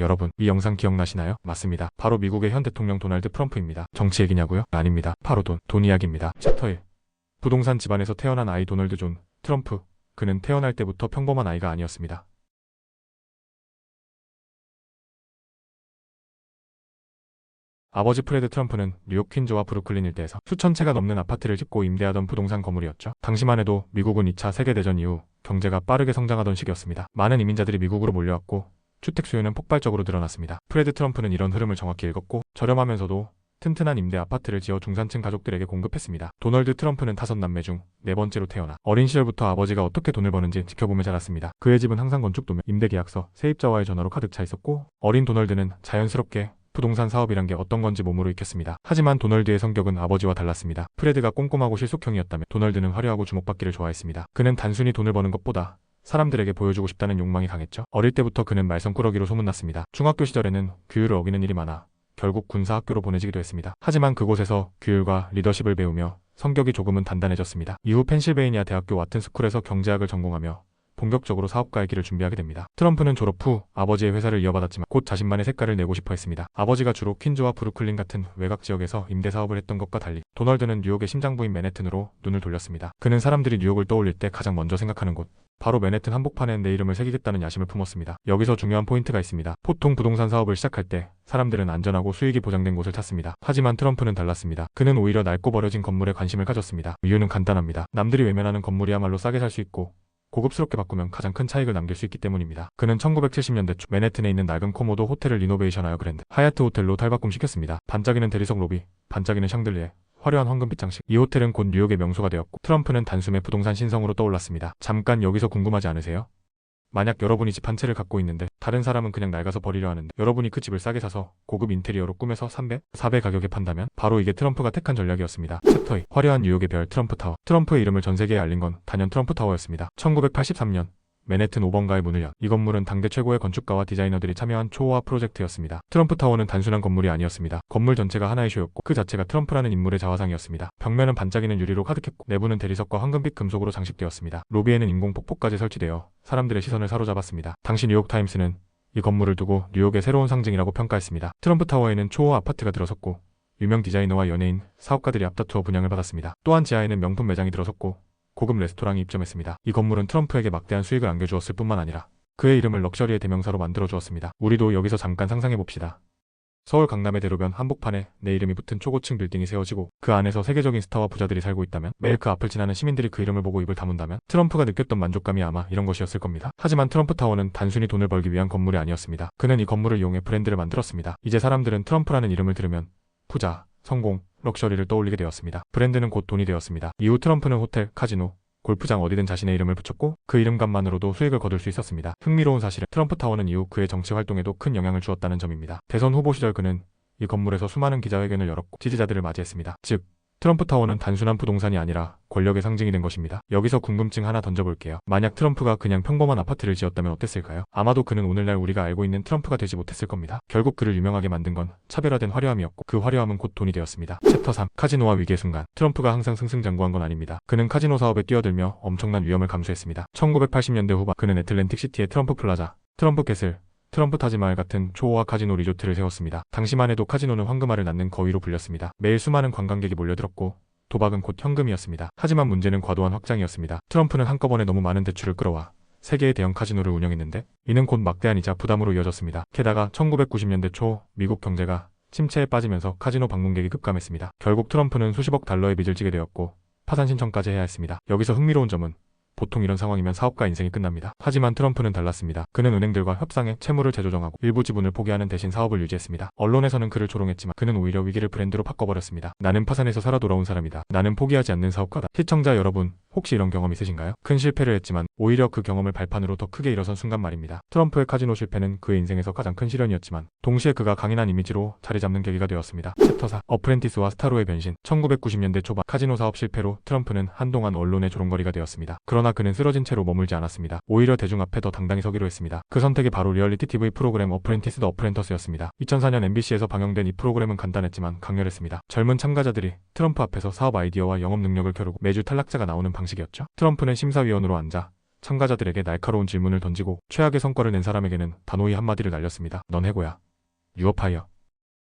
여러분, 이 영상 기억나시나요? 맞습니다. 바로 미국의 현 대통령 도널드 트럼프입니다. 정치 얘기냐고요? 아닙니다. 바로 돈, 돈 이야기입니다. 챕터 1. 부동산 집안에서 태어난 아이 도널드 존 트럼프. 그는 태어날 때부터 평범한 아이가 아니었습니다. 아버지 프레드 트럼프는 뉴욕 퀸즈와 브루클린 일대에서 수천 채가 넘는 아파트를 짓고 임대하던 부동산 건물이었죠. 당시만 해도 미국은 2차 세계대전 이후 경제가 빠르게 성장하던 시기였습니다. 많은 이민자들이 미국으로 몰려왔고 주택 수요는 폭발적으로 늘어났습니다. 프레드 트럼프는 이런 흐름을 정확히 읽었고 저렴하면서도 튼튼한 임대 아파트를 지어 중산층 가족들에게 공급했습니다. 도널드 트럼프는 다섯 남매 중 네 번째로 태어나 어린 시절부터 아버지가 어떻게 돈을 버는지 지켜보며 자랐습니다. 그의 집은 항상 건축도면 임대계약서, 세입자와의 전화로 가득 차 있었고 어린 도널드는 자연스럽게 부동산 사업이란 게 어떤 건지 몸으로 익혔습니다. 하지만 도널드의 성격은 아버지와 달랐습니다. 프레드가 꼼꼼하고 실속형이었다면 도널드는 화려하고 주목받기를 좋아했습니다. 그는 단순히 돈을 버는 것보다 사람들에게 보여주고 싶다는 욕망이 강했죠. 어릴 때부터 그는 말썽꾸러기로 소문났습니다. 중학교 시절에는 규율을 어기는 일이 많아 결국 군사학교로 보내지기도 했습니다. 하지만 그곳에서 규율과 리더십을 배우며 성격이 조금은 단단해졌습니다. 이후 펜실베이니아 대학교 와튼스쿨에서 경제학을 전공하며 본격적으로 사업가의 길을 준비하게 됩니다. 트럼프는 졸업 후 아버지의 회사를 이어받았지만 곧 자신만의 색깔을 내고 싶어 했습니다. 아버지가 주로 퀸즈와 브루클린 같은 외곽 지역에서 임대 사업을 했던 것과 달리 도널드는 뉴욕의 심장부인 맨해튼으로 눈을 돌렸습니다. 그는 사람들이 뉴욕을 떠올릴 때 가장 먼저 생각하는 곳 바로 맨해튼 한복판에 내 이름을 새기겠다는 야심을 품었습니다. 여기서 중요한 포인트가 있습니다. 보통 부동산 사업을 시작할 때 사람들은 안전하고 수익이 보장된 곳을 찾습니다. 하지만 트럼프는 달랐습니다. 그는 오히려 낡고 버려진 건물에 관심을 가졌습니다. 이유는 간단합니다. 남들이 외면하는 건물이야말로 싸게 살 수 있고 고급스럽게 바꾸면 가장 큰 차익을 남길 수 있기 때문입니다. 그는 1970년대 초 맨해튼에 있는 낡은 코모도 호텔을 리노베이션하여 그랜드 하얏트 호텔로 탈바꿈시켰습니다. 반짝이는 대리석 로비, 반짝이는 샹들리에, 화려한 황금빛 장식. 이 호텔은 곧 뉴욕의 명소가 되었고 트럼프는 단숨에 부동산 신성으로 떠올랐습니다. 잠깐 여기서 궁금하지 않으세요? 만약 여러분이 집 한 채를 갖고 있는데 다른 사람은 그냥 낡아서 버리려 하는데 여러분이 그 집을 싸게 사서 고급 인테리어로 꾸며서 3배, 4배 가격에 판다면 바로 이게 트럼프가 택한 전략이었습니다. 챕터 2 화려한 뉴욕의 별 트럼프 타워 트럼프의 이름을 전 세계에 알린 건 단연 트럼프 타워였습니다. 1983년 맨해튼 5번가의 문을 연 이 건물은 당대 최고의 건축가와 디자이너들이 참여한 초호화 프로젝트였습니다. 트럼프 타워는 단순한 건물이 아니었습니다. 건물 전체가 하나의 쇼였고 그 자체가 트럼프라는 인물의 자화상이었습니다. 벽면은 반짝이는 유리로 가득했고 내부는 대리석과 황금빛 금속으로 장식되었습니다. 로비에는 인공 폭포까지 설치되어 사람들의 시선을 사로잡았습니다. 당시 뉴욕타임스는 이 건물을 두고 뉴욕의 새로운 상징이라고 평가했습니다. 트럼프 타워에는 초호 아파트가 들어섰고 유명 디자이너와 연예인, 사업가들이 앞다투어 분양을 받았습니다. 또한 지하에는 명품 매장이 들어섰고 고급 레스토랑이 입점했습니다. 이 건물은 트럼프에게 막대한 수익을 안겨주었을 뿐만 아니라 그의 이름을 럭셔리의 대명사로 만들어 주었습니다. 우리도 여기서 잠깐 상상해 봅시다. 서울 강남의 대로변 한복판에 내 이름이 붙은 초고층 빌딩이 세워지고 그 안에서 세계적인 스타와 부자들이 살고 있다면 매일 그 앞을 지나는 시민들이 그 이름을 보고 입을 다문다면 트럼프가 느꼈던 만족감이 아마 이런 것이었을 겁니다. 하지만 트럼프 타워는 단순히 돈을 벌기 위한 건물이 아니었습니다. 그는 이 건물을 이용해 브랜드를 만들었습니다. 이제 사람들은 트럼프라는 이름을 들으면 부자, 성공, 럭셔리를 떠올리게 되었습니다. 브랜드는 곧 돈이 되었습니다. 이후 트럼프는 호텔, 카지노, 골프장 어디든 자신의 이름을 붙였고 그 이름값만으로도 수익을 거둘 수 있었습니다. 흥미로운 사실은 트럼프 타워는 이후 그의 정치 활동에도 큰 영향을 주었다는 점입니다. 대선 후보 시절 그는 이 건물에서 수많은 기자회견을 열었고 지지자들을 맞이했습니다. 즉 트럼프 타워는 단순한 부동산이 아니라 권력의 상징이 된 것입니다. 여기서 궁금증 하나 던져볼게요. 만약 트럼프가 그냥 평범한 아파트를 지었다면 어땠을까요? 아마도 그는 오늘날 우리가 알고 있는 트럼프가 되지 못했을 겁니다. 결국 그를 유명하게 만든 건 차별화된 화려함이었고 그 화려함은 곧 돈이 되었습니다. 챕터 3 카지노와 위기의 순간 트럼프가 항상 승승장구한 건 아닙니다. 그는 카지노 사업에 뛰어들며 엄청난 위험을 감수했습니다. 1980년대 후반 그는 애틀랜틱 시티의 트럼프 플라자, 트럼프 캐슬, 트럼프 타지마을 같은 초호화 카지노 리조트를 세웠습니다. 당시만 해도 카지노는 황금알을 낳는 거위로 불렸습니다. 매일 수많은 관광객이 몰려들었고 도박은 곧 현금이었습니다. 하지만 문제는 과도한 확장이었습니다. 트럼프는 한꺼번에 너무 많은 대출을 끌어와 세계의 대형 카지노를 운영했는데 이는 곧 막대한 이자 부담으로 이어졌습니다. 게다가 1990년대 초 미국 경제가 침체에 빠지면서 카지노 방문객이 급감했습니다. 결국 트럼프는 수십억 달러의 빚을 지게 되었고 파산 신청까지 해야 했습니다. 여기서 흥미로운 점은 보통 이런 상황이면 사업가 인생이 끝납니다. 하지만 트럼프는 달랐습니다. 그는 은행들과 협상해 채무를 재조정하고 일부 지분을 포기하는 대신 사업을 유지했습니다. 언론에서는 그를 조롱했지만 그는 오히려 위기를 브랜드로 바꿔버렸습니다. 나는 파산에서 살아 돌아온 사람이다. 나는 포기하지 않는 사업가다. 시청자 여러분, 혹시 이런 경험 있으신가요? 큰 실패를 했지만 오히려 그 경험을 발판으로 더 크게 일어선 순간 말입니다. 트럼프의 카지노 실패는 그의 인생에서 가장 큰 시련이었지만 동시에 그가 강인한 이미지로 자리 잡는 계기가 되었습니다. 챕터 4 어프렌티스와 스타로의 변신 1990년대 초반 카지노 사업 실패로 트럼프는 한동안 언론의 조롱거리가 되었습니다. 그러나 그는 쓰러진 채로 머물지 않았습니다. 오히려 대중 앞에 더 당당히 서기로 했습니다. 그 선택이 바로 리얼리티 TV 프로그램 어프렌티스 더 어프렌터스였습니다. 2004년 MBC에서 방영된 이 프로그램은 간단했지만 강렬했습니다. 젊은 참가자들이 트럼프 앞에서 사업 아이디어와 영업 능력을 겨루고 매주 탈락자가 나오는 방식이었죠. 트럼프는 심사위원으로 앉아 참가자들에게 날카로운 질문을 던지고 최악의 성과를 낸 사람에게는 단호히 한마디를 날렸습니다. 넌 해고야. 유어파이어.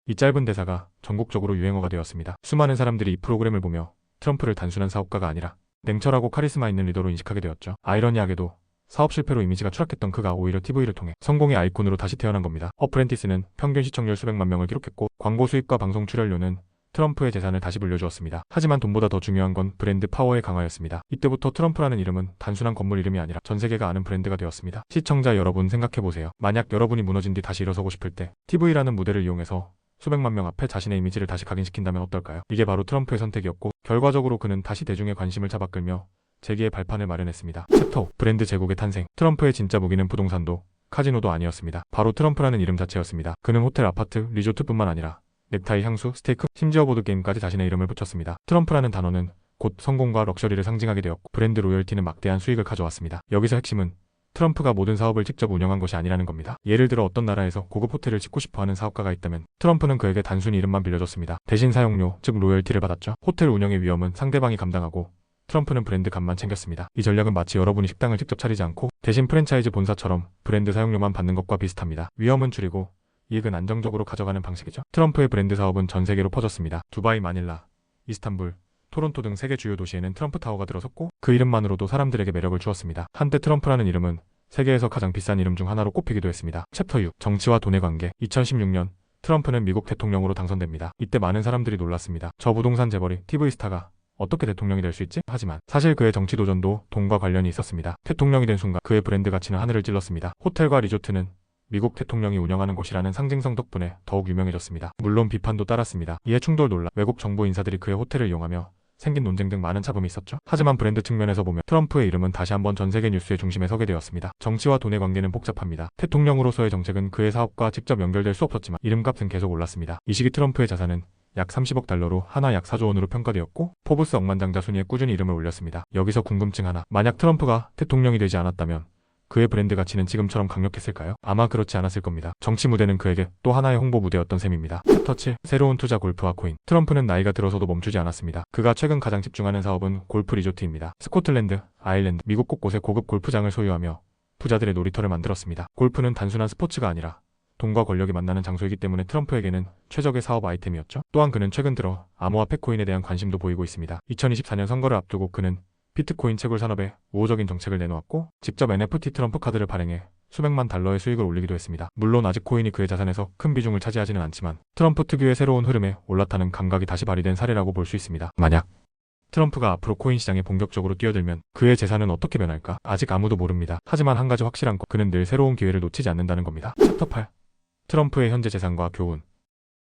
이 짧은 대사가 전국적으로 유행어가 되었습니다. 수많은 사람들이 이 프로그램을 보며 트럼프를 단순한 사업가가 아니라 냉철하고 카리스마 있는 리더로 인식하게 되었죠. 아이러니하게도 사업 실패로 이미지가 추락했던 그가 오히려 TV를 통해 성공의 아이콘으로 다시 태어난 겁니다. 어프렌티스는 평균 시청률 수백만 명을 기록했고 광고 수입과 방송 출연료는 트럼프의 재산을 다시 불려주었습니다. 하지만 돈보다 더 중요한 건 브랜드 파워의 강화였습니다. 이때부터 트럼프라는 이름은 단순한 건물 이름이 아니라 전 세계가 아는 브랜드가 되었습니다. 시청자 여러분 생각해보세요. 만약 여러분이 무너진 뒤 다시 일어서고 싶을 때 TV라는 무대를 이용해서 수백만 명 앞에 자신의 이미지를 다시 각인시킨다면 어떨까요? 이게 바로 트럼프의 선택이었고 결과적으로 그는 다시 대중의 관심을 잡아끌며 재기의 발판을 마련했습니다. 챕터 5. 브랜드 제국의 탄생 트럼프의 진짜 무기는 부동산도 카지노도 아니었습니다. 바로 트럼프라는 이름 자체였습니다. 그는 호텔, 아파트, 리조트뿐만 아니라 넥타이, 향수, 스테이크, 심지어 보드게임까지 자신의 이름을 붙였습니다. 트럼프라는 단어는 곧 성공과 럭셔리를 상징하게 되었고 브랜드 로열티는 막대한 수익을 가져왔습니다. 여기서 핵심은 트럼프가 모든 사업을 직접 운영한 것이 아니라는 겁니다. 예를 들어 어떤 나라에서 고급 호텔을 짓고 싶어하는 사업가가 있다면 트럼프는 그에게 단순히 이름만 빌려줬습니다. 대신 사용료, 즉 로열티를 받았죠. 호텔 운영의 위험은 상대방이 감당하고 트럼프는 브랜드 값만 챙겼습니다. 이 전략은 마치 여러분이 식당을 직접 차리지 않고 대신 프랜차이즈 본사처럼 브랜드 사용료만 받는 것과 비슷합니다. 위험은 줄이고 이익은 안정적으로 가져가는 방식이죠. 트럼프의 브랜드 사업은 전 세계로 퍼졌습니다. 두바이, 마닐라, 이스탄불, 토론토 등 세계 주요 도시에는 트럼프 타워가 들어섰고 그 이름만으로도 사람들에게 매력을 주었습니다. 한때 트럼프라는 이름은 세계에서 가장 비싼 이름 중 하나로 꼽히기도 했습니다. 챕터 6 정치와 돈의 관계 2016년 트럼프는 미국 대통령으로 당선됩니다. 이때 많은 사람들이 놀랐습니다. 저 부동산 재벌이 TV 스타가 어떻게 대통령이 될 수 있지? 하지만 사실 그의 정치 도전도 돈과 관련이 있었습니다. 대통령이 된 순간 그의 브랜드 가치는 하늘을 찔렀습니다. 호텔과 리조트는 미국 대통령이 운영하는 곳이라는 상징성 덕분에 더욱 유명해졌습니다. 물론 비판도 따랐습니다. 이에 충돌 논란, 외국 정부 인사들이 그의 호텔을 이용하며 생긴 논쟁 등 많은 잡음이 있었죠. 하지만 브랜드 측면에서 보면 트럼프의 이름은 다시 한번 전 세계 뉴스의 중심에 서게 되었습니다. 정치와 돈의 관계는 복잡합니다. 대통령으로서의 정책은 그의 사업과 직접 연결될 수 없었지만 이름값은 계속 올랐습니다. 이 시기 트럼프의 자산은 약 30억 달러로 하나 약 4조 원으로 평가되었고 포브스 억만장자 순위에 꾸준히 이름을 올렸습니다. 여기서 궁금증 하나. 만약 트럼프가 대통령이 되지 않았다면 그의 브랜드 가치는 지금처럼 강력했을까요? 아마 그렇지 않았을 겁니다. 정치 무대는 그에게 또 하나의 홍보 무대였던 셈입니다. 7. 새로운 투자 골프와 코인. 트럼프는 나이가 들어서도 멈추지 않았습니다. 그가 최근 가장 집중하는 사업은 골프 리조트입니다. 스코틀랜드, 아일랜드, 미국 곳곳에 고급 골프장을 소유하며 부자들의 놀이터를 만들었습니다. 골프는 단순한 스포츠가 아니라 돈과 권력이 만나는 장소이기 때문에 트럼프에게는 최적의 사업 아이템이었죠. 또한 그는 최근 들어 암호화 팩코인에 대한 관심도 보이고 있습니다. 2024년 선거를 앞두고 그는 비트코인 채굴 산업에 우호적인 정책을 내놓았고 직접 NFT 트럼프 카드를 발행해 수백만 달러의 수익을 올리기도 했습니다. 물론 아직 코인이 그의 자산에서 큰 비중을 차지하지는 않지만 트럼프 특유의 새로운 흐름에 올라타는 감각이 다시 발휘된 사례라고 볼 수 있습니다. 만약 트럼프가 앞으로 코인 시장에 본격적으로 뛰어들면 그의 재산은 어떻게 변할까? 아직 아무도 모릅니다. 하지만 한 가지 확실한 건 그는 늘 새로운 기회를 놓치지 않는다는 겁니다. 챕터 8. 트럼프의 현재 재산과 교훈.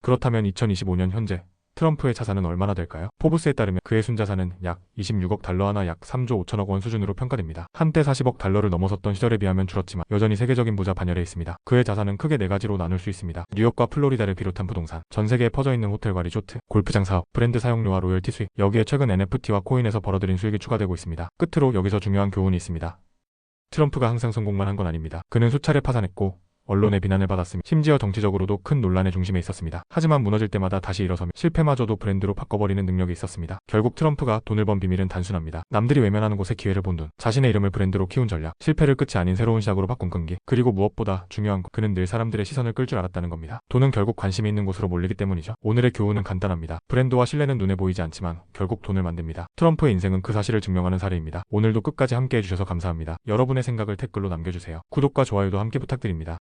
그렇다면 2025년 현재 트럼프의 자산은 얼마나 될까요? 포브스에 따르면 그의 순자산은 약 26억 달러 하나 약 3조 5천억 원 수준으로 평가됩니다. 한때 40억 달러를 넘어섰던 시절에 비하면 줄었지만 여전히 세계적인 부자 반열에 있습니다. 그의 자산은 크게 네 가지로 나눌 수 있습니다. 뉴욕과 플로리다를 비롯한 부동산, 전 세계에 퍼져 있는 호텔과 리조트, 골프장 사업, 브랜드 사용료와 로열티 수익, 여기에 최근 NFT와 코인에서 벌어들인 수익이 추가되고 있습니다. 끝으로 여기서 중요한 교훈이 있습니다. 트럼프가 항상 성공만 한 건 아닙니다. 그는 수차례 파산했고 언론의 비난을 받았으며 심지어 정치적으로도 큰 논란의 중심에 있었습니다. 하지만 무너질 때마다 다시 일어서며 실패마저도 브랜드로 바꿔버리는 능력이 있었습니다. 결국 트럼프가 돈을 번 비밀은 단순합니다. 남들이 외면하는 곳에 기회를 본 돈, 자신의 이름을 브랜드로 키운 전략, 실패를 끝이 아닌 새로운 시작으로 바꾼 끈기, 그리고 무엇보다 중요한 건 그는 늘 사람들의 시선을 끌 줄 알았다는 겁니다. 돈은 결국 관심이 있는 곳으로 몰리기 때문이죠. 오늘의 교훈은 간단합니다. 브랜드와 신뢰는 눈에 보이지 않지만 결국 돈을 만듭니다. 트럼프의 인생은 그 사실을 증명하는 사례입니다. 오늘도 끝까지 함께 해 주셔서 감사합니다. 여러분의 생각을 댓글로 남겨주세요. 구독과 좋아요도 함께 부탁드립니다.